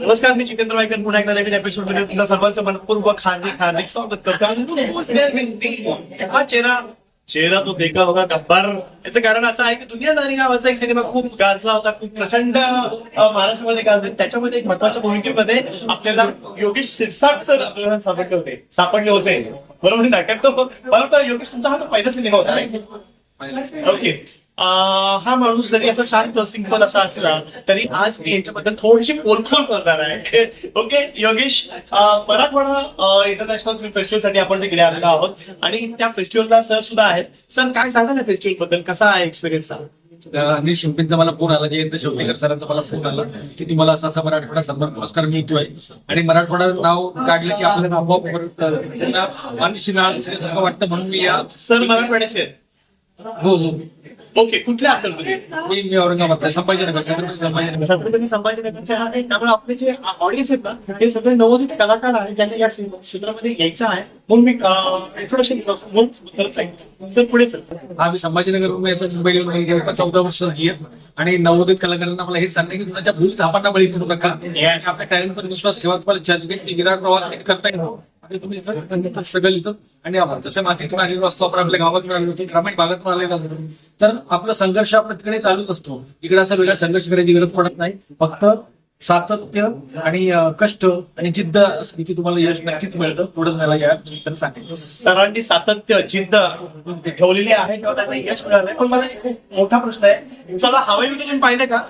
नमस्कार मी जितेंद्र वायकर. पुन्हा एकदा नवीन एपिसोडमध्ये तुला सर्वांचं मनपूर्वक हार्दिक हार्दिक स्वागत करतो? हा चेहरा चेहरा तो देखा होगा गब्बर. याचं कारण असं आहे की दुनियादारी नावाचा एक सिनेमा खूप गाजला होता खूप प्रचंड महाराष्ट्रामध्ये गाजले. त्याच्यामध्ये एक महत्त्वाच्या भूमिकेमध्ये आपल्याला योगेश शिरसाट सर आपल्याला सापडले होते. सापडले होते. बरोबर ना? कारण तो वाटतं योगेश तुमचा हा तो पहिला सिनेमा होता? ओके हा माणूस जरी असा शांत सिंपल असा असला तरी आज मी यांच्याबद्दल थोडीशी पोलखोल करणार आहे. Okay Yogesh Marathwada international film फेस्टिवलसाठी आपण तिकडे आलेलो आहोत. आणि त्या फेस्टिवलला सर सुद्धा आहेत. सर काय सांगा ना फेस्टिवलबद्दल कसा आहे एक्सपिरियन्स अनिल शिंपेंचा मला फोन आला जयंत शेवटेकर सरांचा मला फोन आला की तुम्हाला असा असा मराठवाडा सन्मान पुरस्कार मिळतोय. आणि मराठवाडा नाव काढलं की आपल्याला आपोआप परत, अ, पुन्हा मातीशी नाळ वाटतं म्हणून मी या सर मराठवाड्याचे. हो हो. ओके कुठले असेल तुम्ही? मी मी औरंगाबादचा संभाजीनगर छत्रपती संभाजीनगर. छत्रपती संभाजीनगरचे आहे त्यामुळे आपले जे ऑडियन्स आहेत ना हे सगळे नवोदित कलाकार आहेत ज्यांना या क्षेत्रामध्ये यायचं आहे. म्हणून मी इंट्रोडक्शनबद्दल सांगितलं. सर पुढे सर. आम्ही संभाजीनगरवरून येतो. मुंबईला येऊन गेली आता चौदा वर्ष झाली आहेत. आणि नवोदित कलाकारांना मला हे सांगणे की तुमच्या भूल थापांना बळी पडू नका. आपल्या टॅलेंटवर विश्वास ठेवा. तुम्हाला चर्चगेट विराट प्रवास करता येतो. आणि तुम्ही इथं स्ट्रगल इथं आणि आपण तसे मातीतून आलेलो असतो आपण आपल्या गावातून आलेलो असतो ग्रामीण भागातून आलेलो असतो तर आपला संघर्ष आपण तिकडे चालूच असतो. इकडे असा वेगळा संघर्ष करायची गरज पडत नाही. फक्त सातत्य आणि कष्ट आणि जिद्द असली की तुम्हाला यश नक्कीच मिळतं. पुढे जायला या निमित्तानं सांगायचं. सरांनी सातत्य जिद्द ठेवलेली आहे तेव्हा त्यांना यश मिळालंय. पण मला खूप मोठा प्रश्न आहे. चला हवाई येऊ पाहिजे का?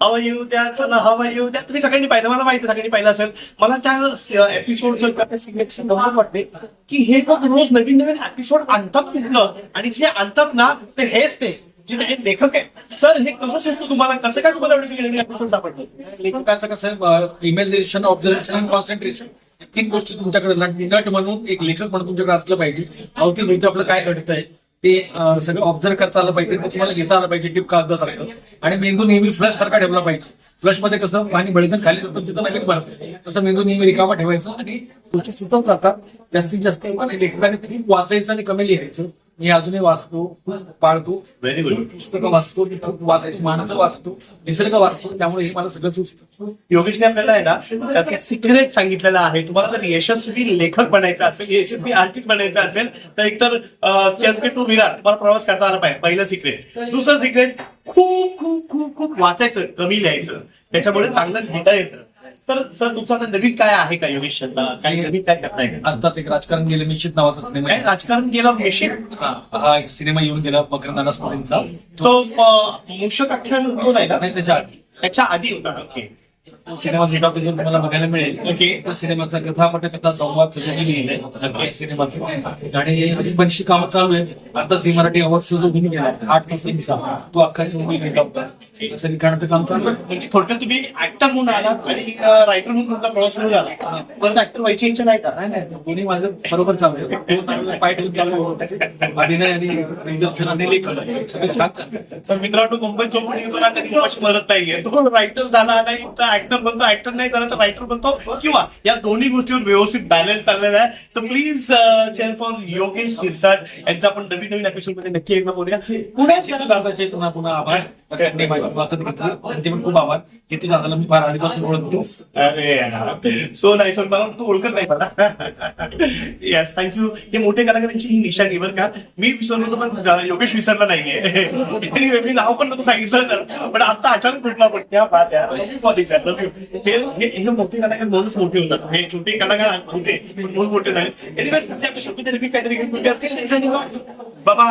हवा येऊ द्या चला हवा येऊ द्या. तुम्ही सगळ्यांनी पाहिलं मला माहिती सगळ्यांनी पाहिलं असेल. मला त्या एपिसोड जर सिलेक्शन वाटते की हे लोक रोज नवीन नवीन एपिसोड आणतात कुठलं आणि जे आणतात ना ते हेच ते जे लेखक आहे सर हे कसं सुचतो तुम्हाला? कसं काय तुम्हाला एवढे एपिसोड सापडले लेखकाचं कसं आहे ऑब्झर्वेशन कॉन्सन्ट्रेशन तीन गोष्टी तुमच्याकडे नट नट म्हणून एक लेखक म्हणून तुमच्याकडे असलं पाहिजे. अवतीभोवती आपलं काय घडतंय? ते सगळं ऑब्झर्व करता आलं पाहिजे तुम्हाला घेता आलं पाहिजे टिप कागदासारखं. आणि मेंदू नेहमी फ्लश सारखा ठेवला पाहिजे. फ्लशमध्ये कसं पाणी बळकन खाली जातं तिथं नवीन भरतं. तसं मेंदू नेहमी रिकामा ठेवायचा आणि गोष्टी सुचत जातात जास्तीत जास्त लेखकाने खूप वाचायचं आणि कमी लिहायचं. मी अजूनही वाचतो पाळतो. व्हेरी गुड पुस्तकं वाचतो माणसं वाचतो निसर्ग वाचतो त्यामुळे हे मला सगळं सुचतं. योगेशने आपल्याला आहे ना त्याचं सिक्रेट सांगितलेलं आहे. तुम्हाला जर यशस्वी लेखक बनायचं असेल यशस्वी आर्टिस्ट बनायचं असेल तर एकतर चर्चगेट टू विराट तुम्हाला प्रवास करता आला पाहिजे पहिलं सिक्रेट दुसरं सिक्रेट खूप खूप खूप खूप वाचायचं कमी लिहायचं. त्याच्यामुळे चांगलं लिहिता येतं. तर सर तुमचं आता नवीन काय आहे का योगेश काही नवीन काय करताय का? आता एक राजकारण गेलं निश्चित नावाचा सिनेमा काय. राजकारण गेलं निश्चित हा हा एक सिनेमा येऊन गेला मकरंद अनासपुरेंचा तो मूषक आख्यान तो नाही ना त्याच्या आधी. त्याच्या आधी होता ओके सिनेमा ऑफ तुम्हाला बघायला मिळेल. ओके. त्या सिनेमाचा कथा पटकथा संवाद सगळं लिहिलंय. सिनेमाचं. आणि बरीचशी कामं चालू आहेत. आता झी मराठी अवॉर्ड जो घेऊन गेला आठ तासांचा तो अख्खा मूवी लिहिला होता. असं लिखाणाचं काम चालू आहे. म्हणजे थोडक्यात तुम्ही ऍक्टर म्हणून आलात आणि रायटर म्हणून तुमचा प्रवास सुरू झाला. परत ऍक्टर व्हायची इच्छा नाही का? नाही नाही. दोन्ही माझं बरोबर चालू आहे. पाय ठेवून चालू आहे. अभिनय आणि दिग्दर्शन आणि लेखन. सगळं छान चालू आहे. तर मित्रांनो कोणी येतो ना कधी उपाशी मरत नाहीये. तो रायटर झाला नाही तर ऍक्टर बनतो ऍक्टर नाही झाला तर रायटर बनतो किंवा या दोन्ही गोष्टीवर व्यवस्थित बॅलन्स चाललेला आहे. तर please cheer for Yogesh Shirsat यांचा आपण नवीन नवीन एपिसोडमध्ये नक्की एकदा बोलूया. पुण्याची पुन्हा पुन्हा आभार. त्यांनी माझी वाचत घेतली त्यांचे पण खूप आभार. जितू दादाला मी फार आधीपासून ओळखतो. अरे सो नाही सर मला तू ओळखत नाही मला. येस थँक्यू हे मोठे कलाकारांची ही निशाणी बरं का. मी विसरलो होतो पण योगेश विसरला नाहीये. मी नाव पण नव्हतं सांगितलं तर. पण आता अचानक कुठला पण. त्या बात हे मोठे कलाकार म्हणूनच मोठे होतात. हे छोटे कलाकार होते. पण म्हणून मोठे झाले. काहीतरी असतील बाबा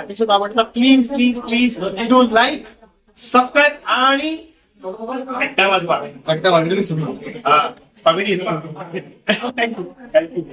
एपिसोड आवडला please please please do like subscribe आणि घंटा वाजवा. घंटा वाजलेली सगळी हा कॉमेडी थँक्यू थँक्यू